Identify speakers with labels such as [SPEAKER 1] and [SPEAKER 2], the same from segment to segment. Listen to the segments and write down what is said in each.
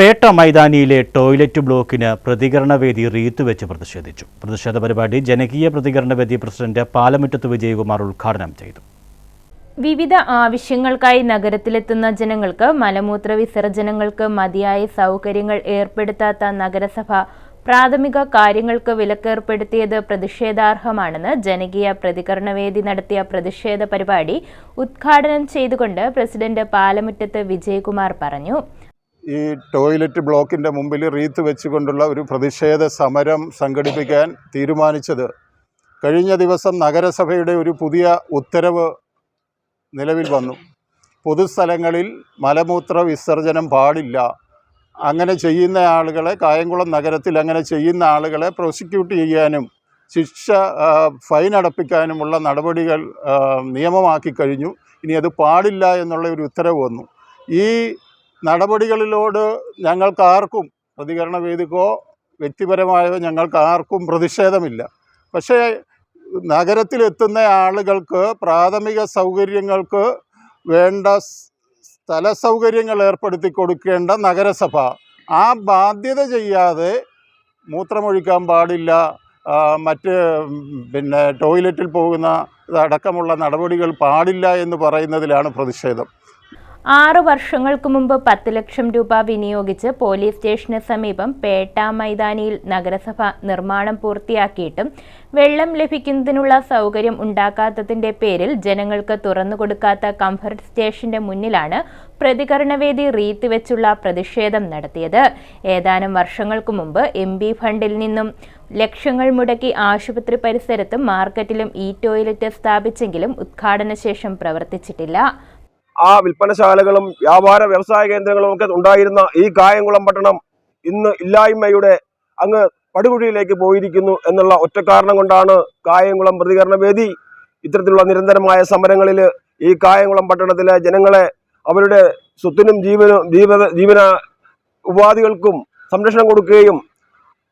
[SPEAKER 1] Pettah മൈതാനിയിലെ toilet ബ്ലോക്കിന് പ്രതികരണവേദി wreath വെച്ച് പ്രതിഷേധിച്ചു. പ്രതിഷേധ പരിപാടി ജനകീയ പ്രതികരണവേദി പ്രസിഡന്റ് പാലമുറ്റത്ത് വിജയകുമാർ ഉദ്ഘാടനം ചെയ്തു.
[SPEAKER 2] വിവിധ ആവശ്യങ്ങൾക്കായി നഗരത്തിലെത്തുന്ന ജനങ്ങൾക്ക് മലമൂത്ര വിസർജനങ്ങൾക്ക് മതിയായ സൗകര്യങ്ങൾ ഏർപ്പെടുത്താത്ത നഗരസഭ പ്രാഥമിക കാര്യങ്ങൾക്ക് വിലക്കേർപ്പെടുത്തിയത് പ്രതിഷേധാർഹമാണെന്ന് ജനകീയ പ്രതികരണവേദി നടത്തിയ പ്രതിഷേധ പരിപാടി ഉദ്ഘാടനം ചെയ്തുകൊണ്ട് പ്രസിഡന്റ് പാലമുറ്റത്ത് വിജയകുമാർ പറഞ്ഞു.
[SPEAKER 3] ഈ ടോയ്ലറ്റ് ബ്ലോക്കിന്റെ മുമ്പിൽ റീത്ത് വെച്ചുകൊണ്ടുള്ള ഒരു പ്രതിഷേധ സമരം സംഘടിപ്പിക്കാൻ തീരുമാനിച്ചത്. കഴിഞ്ഞ ദിവസം നഗരസഭയുടെ ഒരു പുതിയ ഉത്തരവ് നിലവിൽ വന്നു. പൊതുസ്ഥലങ്ങളിൽ മലമൂത്ര വിസർജനം പാടില്ല. അങ്ങനെ ചെയ്യുന്ന ആളുകളെ കായംകുളം നഗരത്തിൽ അങ്ങനെ ചെയ്യുന്ന ആളുകളെ പ്രോസിക്യൂട്ട് ചെയ്യാനും ശിക്ഷ ഫൈൻ അടപ്പിക്കാനുമുള്ള നടപടികൾ നിയമമാക്കി കഴിഞ്ഞു. ഇനി അത് പാടില്ല എന്നുള്ള ഒരു ഉത്തരവ് വന്നു. ഈ നടപടികളിലോട് ഞങ്ങൾക്ക് ആർക്കും പ്രതികരണ വേദിക്കോ വ്യക്തിപരമായോ ഞങ്ങൾക്ക് ആർക്കും പ്രതിഷേധമില്ല. പക്ഷേ നഗരത്തിലെത്തുന്ന ആളുകൾക്ക് പ്രാഥമിക സൗകര്യങ്ങൾക്ക് വേണ്ട സ്ഥല സൗകര്യങ്ങൾ ഏർപ്പെടുത്തി കൊടുക്കേണ്ട നഗരസഭ ആ ബാധ്യത ചെയ്യാതെ മൂത്രമൊഴിക്കാൻ പാടില്ല മറ്റ് പിന്നെ ടോയ്ലറ്റിൽ പോകുന്ന അടക്കമുള്ള നടപടികൾ പാടില്ല എന്ന് പറയുന്നതിലാണ് പ്രതിഷേധം.
[SPEAKER 2] ആറു വർഷങ്ങൾക്ക് മുമ്പ് പത്ത് ലക്ഷം രൂപ വിനിയോഗിച്ച് പോലീസ് സ്റ്റേഷന് സമീപം പേട്ട മൈതാനിയിൽ നഗരസഭ നിർമ്മാണം പൂർത്തിയാക്കിയിട്ടും വെള്ളം ലഭിക്കുന്നതിനുള്ള സൗകര്യം ഉണ്ടാക്കാത്തതിന്റെ പേരിൽ ജനങ്ങൾക്ക് തുറന്നുകൊടുക്കാത്ത കംഫർട്ട് സ്റ്റേഷന്റെ മുന്നിലാണ് പ്രതികരണവേദി റീത്ത് വെച്ചുള്ള പ്രതിഷേധം നടത്തിയത്. ഏതാനും വർഷങ്ങൾക്ക് മുമ്പ് എം ഫണ്ടിൽ നിന്നും ലക്ഷങ്ങൾ മുടക്കി ആശുപത്രി പരിസരത്തും മാർക്കറ്റിലും ഇ ടോയ്ലറ്റ് സ്ഥാപിച്ചെങ്കിലും ഉദ്ഘാടന ശേഷം പ്രവർത്തിച്ചിട്ടില്ല.
[SPEAKER 4] ആ വിൽപ്പനശാലകളും വ്യാപാര വ്യവസായ കേന്ദ്രങ്ങളും ഒക്കെ ഉണ്ടായിരുന്ന ഈ കായംകുളം പട്ടണം ഇന്ന് ഇല്ലായ്മയുടെ അങ്ങ് പടുകുഴിയിലേക്ക് പോയിരിക്കുന്നു എന്നുള്ള ഒറ്റ കാരണം കൊണ്ടാണ് കായംകുളം പ്രതികരണ വേദി ഇത്തരത്തിലുള്ള നിരന്തരമായ സമരങ്ങളിൽ ഈ കായംകുളം പട്ടണത്തിലെ ജനങ്ങളെ അവരുടെ സ്വത്തിനും ജീവനും ജീവ ജീവന ഉപാധികൾക്കും സംരക്ഷണം കൊടുക്കുകയും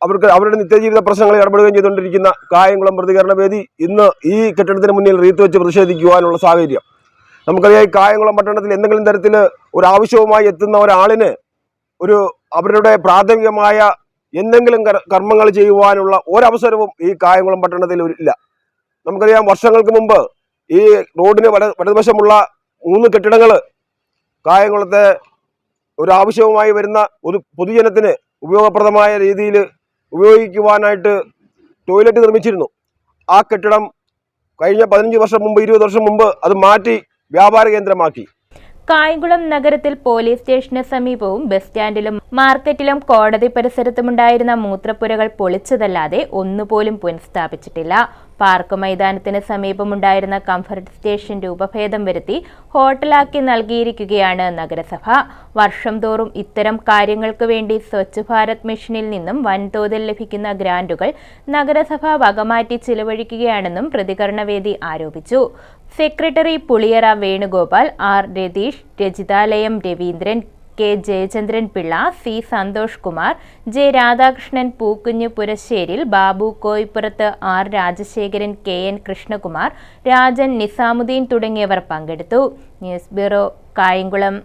[SPEAKER 4] അവർക്ക് അവരുടെ നിത്യജീവിത പ്രശ്നങ്ങളിൽ ഇടപെടുകയും ചെയ്തുകൊണ്ടിരിക്കുന്ന കായംകുളം പ്രതികരണ വേദി ഇന്ന് ഈ കെട്ടിടത്തിന് മുന്നിൽ റീത്ത് വെച്ച് പ്രതിഷേധിക്കുവാനുള്ള സാഹചര്യം. നമുക്കറിയാം ഈ കായംകുളം പട്ടണത്തിൽ എന്തെങ്കിലും തരത്തിൽ ഒരു ആവശ്യവുമായി എത്തുന്ന ഒരാളിന് ഒരു അവരുടെ പ്രാഥമികമായ എന്തെങ്കിലും കർമ്മങ്ങൾ ചെയ്യുവാനുള്ള ഒരവസരവും ഈ കായംകുളം പട്ടണത്തിൽ ഇല്ല. നമുക്കറിയാം വർഷങ്ങൾക്ക് മുമ്പ് ഈ റോഡിന് വല വലതുവശമുള്ള മൂന്ന് കെട്ടിടങ്ങൾ കായംകുളത്തെ ഒരു ആവശ്യവുമായി വരുന്ന ഒരു പൊതുജനത്തിന് ഉപയോഗപ്രദമായ രീതിയിൽ ഉപയോഗിക്കുവാനായിട്ട് ടോയ്ലറ്റ് നിർമ്മിച്ചിരുന്നു. ആ കെട്ടിടം കഴിഞ്ഞ പതിനഞ്ച് വർഷം മുമ്പ് ഇരുപത് വർഷം മുമ്പ് അത് മാറ്റി വ്യാപാര കേന്ദ്രമാക്കി.
[SPEAKER 2] കായംകുളം നഗരത്തിൽ പോലീസ് സ്റ്റേഷന് സമീപവും ബസ് സ്റ്റാൻഡിലും മാർക്കറ്റിലും കോടതി പരിസരത്തുമുണ്ടായിരുന്ന മൂത്രപ്പുരകൾ പൊളിച്ചതല്ലാതെ ഒന്നുപോലും പുനഃസ്ഥാപിച്ചിട്ടില്ല. പാർക്ക് മൈതാനത്തിന് സമീപമുണ്ടായിരുന്ന കംഫർട്ട് സ്റ്റേഷൻ രൂപഭേദം വരുത്തി ഹോട്ടലാക്കി നൽകിയിരിക്കുകയാണ് നഗരസഭ. വർഷം തോറും ഇത്തരം കാര്യങ്ങൾക്ക് വേണ്ടി സ്വച്ഛ് ഭാരത് മിഷനിൽ നിന്നും വൻതോതിൽ ലഭിക്കുന്ന ഗ്രാന്റുകൾ നഗരസഭ വകമാറ്റി ചിലവഴിക്കുകയാണെന്നും പ്രതികരണവേദി ആരോപിച്ചു. Secretary Puliyara Venugopal R Ratheesh Rajithalayam Raveendran K Jayachandran Pillai C Santhosh Kumar J Radhakrishnan Pookunju പുരശ്ശേരിൽ Babu കോയിപ്പുറത്ത് R Rajasekharan K N Krishnakumar Rajan Nizamuddin തുടങ്ങിയവർ പങ്കെടുത്തു. News bureau Kayamkulam.